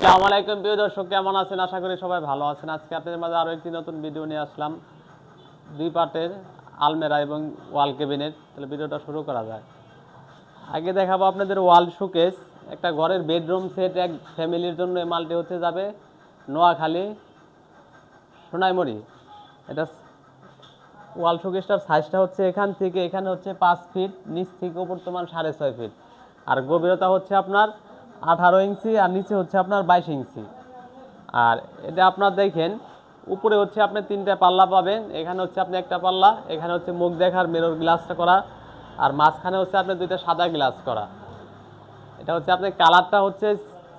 আসসালামু আলাইকুম, প্রিয় দর্শক, কেমন আছেন? আশা করি সবাই ভালো আছেন। আজকে আপনাদের মাঝে আরও একটি নতুন ভিডিও নিয়ে আসলাম। দুই পার্টের আলমেরা এবং ওয়াল কেবিনেট তাহলে ভিডিওটা শুরু করা যায় আগে দেখাবো আপনাদের ওয়াল শোকেস। একটা ঘরের বেডরুম সেট, এক ফ্যামিলির জন্য এই মালটি হচ্ছে যাবে নোয়াখালী সোনাইমুড়ি। এটা ওয়াল শোকেসটার সাইজটা হচ্ছে এখান থেকে, এখানে হচ্ছে পাঁচ ফিট, নিচ থেকে বর্তমান সাড়ে ছয় ফিট। আর গভীরতা হচ্ছে আপনার আঠারো ইঞ্চি আর নিচে হচ্ছে আপনার বাইশ ইঞ্চি। আর এটা আপনার দেখেন, উপরে হচ্ছে আপনি তিনটা পাল্লা পাবেন, এখানে হচ্ছে আপনি একটা পাল্লা, এখানে হচ্ছে মুখ দেখার মেরর গ্লাসটা করা, আর মাঝখানে হচ্ছে আপনি দুইটা সাদা গ্লাস করা। এটা হচ্ছে আপনার কালারটা হচ্ছে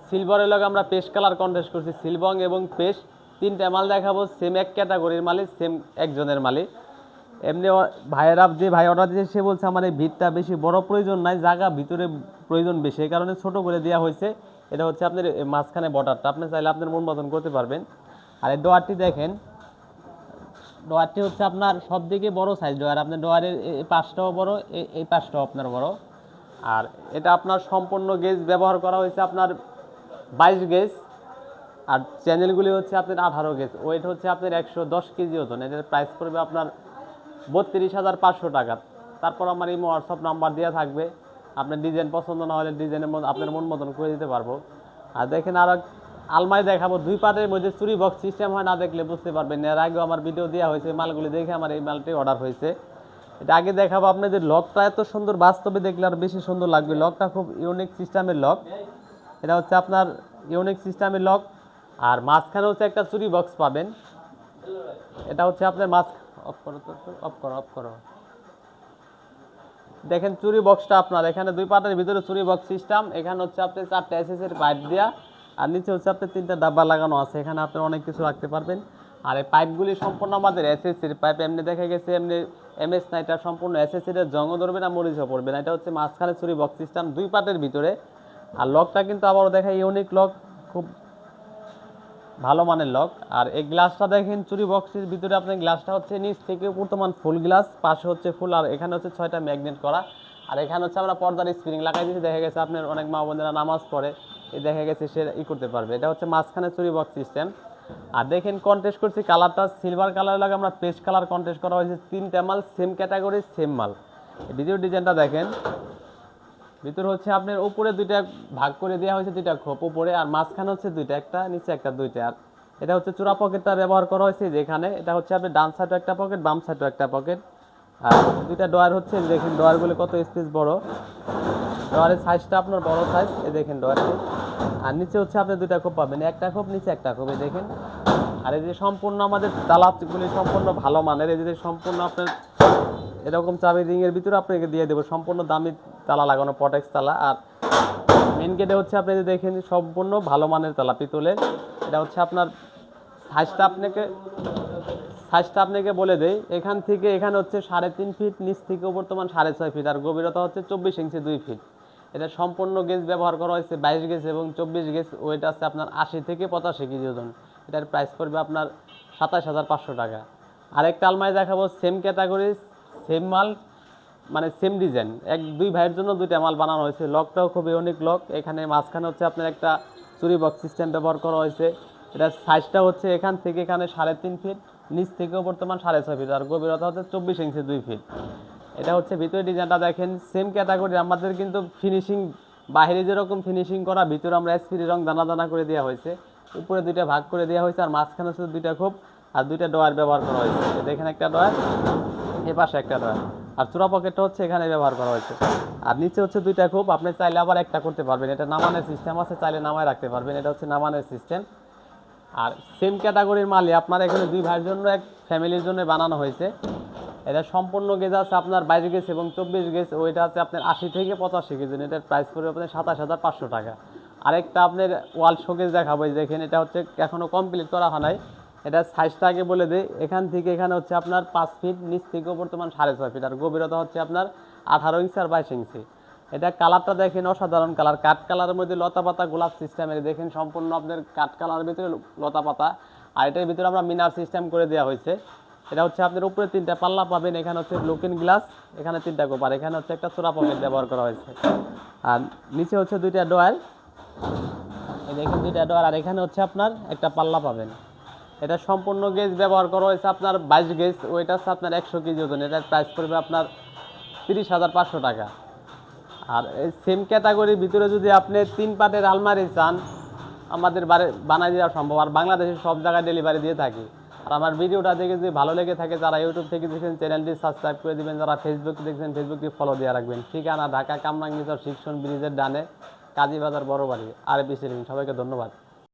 সিলভারের লগে আমরা পেস্ট কালার কন্টেস্ট করছি সিলবং এবং পেস্ট তিনটা মাল দেখাবো সেম এক ক্যাটাগরির মালিক সেম একজনের মালিক। এমনি ভাইয়েরা যে ভাই অর্ডার দিয়েছে, সে বলছে, আমার এই ভিতটা বেশি বড় প্রয়োজন নাই, জায়গা ভিতরে প্রয়োজন বেশি। এই কারণে ছোট করে দেওয়া হয়েছে। এটা হচ্ছে আপনার মাঝখানে বর্ডারটা আপনি চাইলে আপনার মন মতন করতে পারবেন। আর এই ডোয়ারটি দেখেন, ডোয়ারটি হচ্ছে আপনার সব দিকে বড় সাইজ ডোয়ার। আপনার ডোয়ারের এই পাশটাও বড় এই এই পাশটাও আপনার বড়। আর এটা আপনার সম্পূর্ণ গেজ ব্যবহার করা হয়েছে আপনার বাইশ গেজ আর চ্যানেলগুলি হচ্ছে আপনার আঠারো গেজ ওয়েট হচ্ছে আপনার একশো দশ কেজি ওজন। এটার প্রাইস পড়বে আপনার বত্রিশ হাজার পাঁচশো টাকা। তারপর আমার এই হোয়াটসঅ্যাপ নাম্বার দেওয়া থাকবে। আপনার ডিজাইন পছন্দ না হলে ডিজাইনের আপনার মন মতন করে দিতে পারব। আর দেখেন আর আলমারি দেখাবো, দুই পাটের মধ্যে চুরি বক্স সিস্টেম হয় না দেখলে বুঝতে পারবেন। এর আগেও আমার ভিডিও দেওয়া হয়েছে, মালগুলি দেখে আমার এই মালটি অর্ডার হয়েছে। এটা আগে দেখাবো আপনাদের লকটা এত সুন্দর, বাস্তবে দেখলে আর বেশি সুন্দর লাগবে। লকটা খুব ইউনিক সিস্টেমের লক এটা হচ্ছে আপনার ইউনিক সিস্টেমের লক আর মাঝখানে হচ্ছে একটা চুরি বক্স পাবেন। এটা হচ্ছে আপনার মাছ অফ করো, তো অফ করো অফ করো। দেখেন চুরি বক্সটা আপনার। এখানে দুই পাটের ভিতরে চুরি বক্স সিস্টেম এখানে হচ্ছে আপনি চারটে এসএস এর পাইপ দেওয়া আর নিচে হচ্ছে আপনার তিনটা ডাব্বা লাগানো আছে। এখানে আপনি অনেক কিছু রাখতে পারবেন। আর এই পাইপগুলি সম্পূর্ণ আমাদের এসএসসির পাইপ এমনি দেখা গেছে, এমনি এমএস না এটা সম্পূর্ণ এসএসসির জঙ্গ ধরবে না, মরিচও পড়বে না। এটা হচ্ছে মাঝখানে চুরি বক্স সিস্টেম দুই পাটের ভিতরে। আর লকটা কিন্তু আবারও দেখা ইউনিক লক খুব ভালো মানের লক। আর এই গ্লাসটা দেখেন, চুরি বক্সের ভিতরে আপনার গ্লাসটা হচ্ছে নিচ থেকে বর্তমান ফুল গ্লাস, পাশে হচ্ছে ফুল, আর এখানে হচ্ছে ছয়টা ম্যাগনেট করা। আর এখানে হচ্ছে আমরা পর্দার স্প্রিং লাগাই দিয়েছি, দেখা গেছে আপনার অনেক মা বোনেরা নামাজ পড়ে এই দেখা গেছে সে ই করতে পারবে। এটা হচ্ছে মাঝখানে চুরি বক্স সিস্টেম আর দেখেন কন্টেস্ট করছি কালারটা সিলভার কালার লাগে আমরা পেস্ট কালার কন্টেস্ট করা হয়েছে। তিনটা মাল সেম ক্যাটাগরি সেম মাল। দ্বিতীয় ডিজাইনটা দেখেন। ভিতরে হচ্ছে আপনার উপরে দুইটা ভাগ করে দেওয়া হয়েছে দুইটা খোপ উপরে, আর মাঝখানে হচ্ছে দুইটা একটা, নিচে একটা দুইটা। আর এটা হচ্ছে চূড়া পকেটটা ব্যবহার করা হয়েছে যেখানে এটা হচ্ছে আপনার ডান সাইডও একটা পকেট বাম সাইডও একটা পকেট আর দুইটা ডয়ার হচ্ছে দেখেন ডয়ারগুলো কত স্পেস বড়। ডয়ারের সাইজটা আপনার বড় সাইজ এই দেখেন ডয়ারটি আর নিচে হচ্ছে আপনি দুইটা খোপ পাবেন, একটা খোপ, নিচে একটা খোপ, এই দেখেন। আর এই যে সম্পূর্ণ আমাদের তালাগুলি সম্পূর্ণ ভালো মানের, এই যে সম্পূর্ণ আপনার এরকম চাবি রিংয়ের ভিতরে আপনাকে দিয়ে দেবো। সম্পূর্ণ দামি তালা লাগানো পটেক্স তালা। আর মেন গেটে হচ্ছে আপনি যদি দেখেন, সম্পূর্ণ ভালো মানের তালা পিতলের। এটা হচ্ছে আপনার সাইজটা আপনাকে সাইজটা আপনাকে বলে দেই, এখান থেকে এখানে হচ্ছে সাড়ে তিন ফিট নিচ থেকে বর্তমান সাড়ে ছয় ফিট আর গভীরতা হচ্ছে চব্বিশ ইঞ্চি দুই ফিট এটা সম্পূর্ণ গেজ ব্যবহার করা হয়েছে বাইশ গেজ এবং চব্বিশ গেজ ওয়েট আছে আপনার আশি থেকে পঁচাশি কেজি ওজন। এটার প্রাইস পড়বে আপনার সাতাশ হাজার পাঁচশো টাকা। আরেকটা আলমারি দেখাবো সেম ক্যাটাগরি সেম মাল মানে সেম ডিজাইন এক, দুই ভাইয়ের জন্য দুইটা মাল বানানো হয়েছে। লকটাও খুব ইউনিক লক। এখানে মাঝখানে হচ্ছে আপনার একটা চুরি বক্স সিস্টেম ব্যবহার করা হয়েছে। এটার সাইজটা হচ্ছে এখান থেকে এখানে সাড়ে তিন ফিট নিচ থেকেও বর্তমান সাড়ে ছয় ফিট আর গভীরতা হচ্ছে চব্বিশ ইঞ্চি দুই ফিট এটা হচ্ছে ভিতরে ডিজাইনটা দেখেন সেম ক্যাটাগরি আমাদের কিন্তু ফিনিশিং বাইরে যেরকম ফিনিশিং করা, ভিতরে আমরা এসপিডি রং দানা দানা করে দেওয়া হয়েছে। উপরে দুইটা ভাগ করে দেওয়া হয়েছে, আর মাঝখানে হচ্ছে দুইটা খোপ আর দুইটা ডয়ার ব্যবহার করা হয়েছে। দেখেন একটা ডয়ার এ পাশে একটা ডয়ার আর চূড়া পকেটটা হচ্ছে এখানে ব্যবহার করা হয়েছে। আর নিচে হচ্ছে দুইটা খোপ আপনি চাইলে আবার একটা করতে পারবেন। এটা নামানোর সিস্টেম আছে, চাইলে নামায় রাখতে পারবেন। এটা হচ্ছে নামানোর সিস্টেম আর সেম ক্যাটাগরির মালই আপনার এখানে দুই ভাইয়ের জন্য, এক ফ্যামিলির জন্য বানানো হয়েছে। এটা সম্পূর্ণ গেজ আছে আপনার বাইশ গেজ এবং চব্বিশ গেজ ওইটা আছে আপনার আশি থেকে পঁচাশি কেজি এটার প্রাইস পড়বে আপনার সাতাশ হাজার পাঁচশো টাকা। আরেকটা আপনার ওয়াল শোকেজ দেখাবো দেখেন, এটা হচ্ছে এখনও কমপ্লিট করা হয় নাই। এটা সাইজটা আগে বলে দিই। এখান থেকে এখানে হচ্ছে আপনার পাঁচ ফিট নিচ থেকেও বর্তমান সাড়ে ছয় ফিট আর গভীরতা হচ্ছে আপনার আঠারো ইঞ্চি আর বাইশ ইঞ্চি এটা কালারটা দেখেন অসাধারণ কালার কাঠ কালারের মধ্যে লতা পাতা গোলাপ সিস্টেমের দেখেন সম্পূর্ণ আপনার কাঠ কালারের ভিতরে লতা পাতা আর এটার ভিতরে আমরা মিনার সিস্টেম করে দেওয়া হয়েছে। এটা হচ্ছে আপনার উপরে তিনটা পাল্লা পাবেন। এখানে হচ্ছে লুকিন গ্লাস এখানে তিনটা কোপার এখানে হচ্ছে একটা চোরা পকেট ব্যবহার করা হয়েছে। আর নিচে হচ্ছে দুইটা ডয়ার এই দেখেন দুইটা ডোর আর এখানে হচ্ছে আপনার একটা পাল্লা পাবেন। এটা সম্পূর্ণ গেজ ব্যবহার করা হয়েছে আপনার বাইশ গেজ ওইটা হচ্ছে আপনার একশো কেজি ওজন এটার প্রাইস পড়বে আপনার তিরিশ হাজার পাঁচশো টাকা। আর এই সেম ক্যাটাগরির ভিতরে যদি আপনি তিন পাটের আলমারি চান, আমাদের বাড়ি বানাই দেওয়া সম্ভব। আর বাংলাদেশের সব জায়গায় ডেলিভারি দিয়ে থাকি। আর আমার ভিডিওটা দেখে যদি ভালো লেগে থাকে, যারা ইউটিউব থেকে দেখছেন, চ্যানেলটি সাবস্ক্রাইব করে দেবেন। যারা ফেসবুক দেখছেন ফেসবুকটি ফলো দিয়ে রাখবেন। ঠিকানা ঢাকা কামরাঙ্গিচর শিক্ষণ ব্রিজের ডানে, কাজীবাজার বড় বাড়ি আর বিসি সবাইকে ধন্যবাদ।